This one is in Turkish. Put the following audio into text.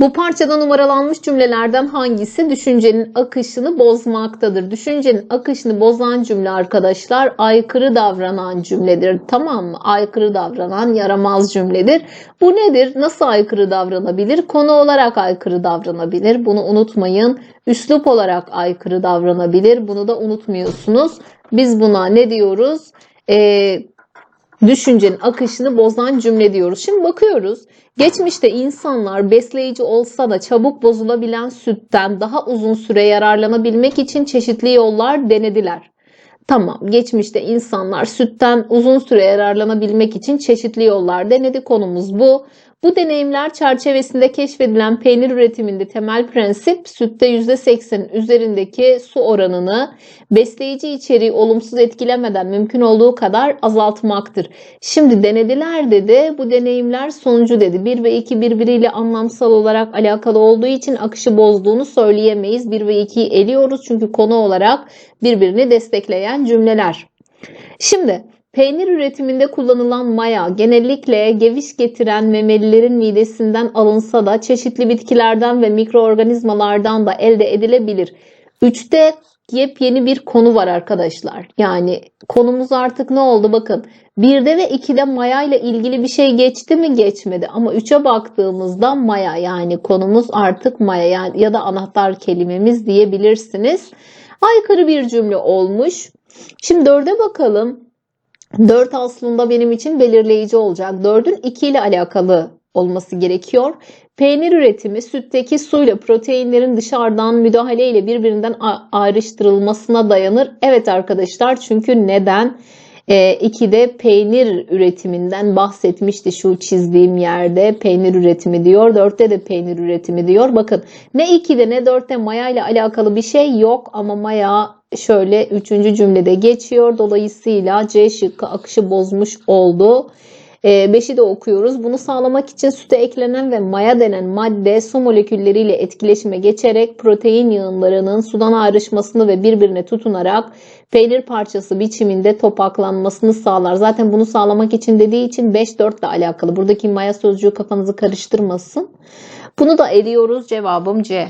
Bu parçada numaralanmış cümlelerden hangisi düşüncenin akışını bozmaktadır? Düşüncenin akışını bozan cümle arkadaşlar aykırı davranan cümledir. Tamam mı? Aykırı davranan yaramaz cümledir. Bu nedir? Nasıl aykırı davranabilir? Konu olarak aykırı davranabilir. Bunu unutmayın. Üslup olarak aykırı davranabilir. Bunu da unutmuyorsunuz. Biz buna ne diyoruz? Ee, düşüncenin akışını bozan cümle diyoruz. Şimdi bakıyoruz. Geçmişte insanlar besleyici olsa da çabuk bozulabilen sütten daha uzun süre yararlanabilmek için çeşitli yollar denediler. Tamam, geçmişte insanlar sütten uzun süre yararlanabilmek için çeşitli yollar denedi. Konumuz bu. Bu deneyimler çerçevesinde keşfedilen peynir üretiminde temel prensip sütte %80'in üzerindeki su oranını besleyici içeriği olumsuz etkilemeden mümkün olduğu kadar azaltmaktır. Şimdi denediler dedi. Bu deneyimler sonucu dedi. 1 ve 2 birbiriyle anlamsal olarak alakalı olduğu için akışı bozduğunu söyleyemeyiz. 1 ve 2'yi eliyoruz çünkü konu olarak birbirini destekleyen cümleler. Şimdi peynir üretiminde kullanılan maya genellikle geviş getiren memelilerin midesinden alınsa da çeşitli bitkilerden ve mikroorganizmalardan da elde edilebilir. Üçte yepyeni bir konu var arkadaşlar. Yani konumuz artık ne oldu bakın. Birde ve ikide maya ile ilgili bir şey geçti mi geçmedi ama 3'e baktığımızda maya yani konumuz artık maya yani ya da anahtar kelimemiz diyebilirsiniz. Aykırı bir cümle olmuş. Şimdi 4'e bakalım. 4 aslında benim için belirleyici olacak. 4'ün 2 ile alakalı olması gerekiyor. Peynir üretimi sütteki suyla proteinlerin dışarıdan müdahaleyle birbirinden ayrıştırılmasına dayanır. Evet arkadaşlar çünkü neden? E, 2'de peynir üretiminden bahsetmişti şu çizdiğim yerde peynir üretimi diyor. 4'te de peynir üretimi diyor. Bakın ne 2'de ne 4'te maya ile alakalı bir şey yok ama maya şöyle 3. cümlede geçiyor. Dolayısıyla C şıkkı akışı bozmuş oldu. 5'i de okuyoruz. Bunu sağlamak için süte eklenen ve maya denen madde su molekülleriyle etkileşime geçerek protein yığınlarının sudan ayrışmasını ve birbirine tutunarak peynir parçası biçiminde topaklanmasını sağlar. Zaten bunu sağlamak için dediği için 5-4 ile alakalı. Buradaki maya sözcüğü kafanızı karıştırmasın. Bunu da ediyoruz. Cevabım C.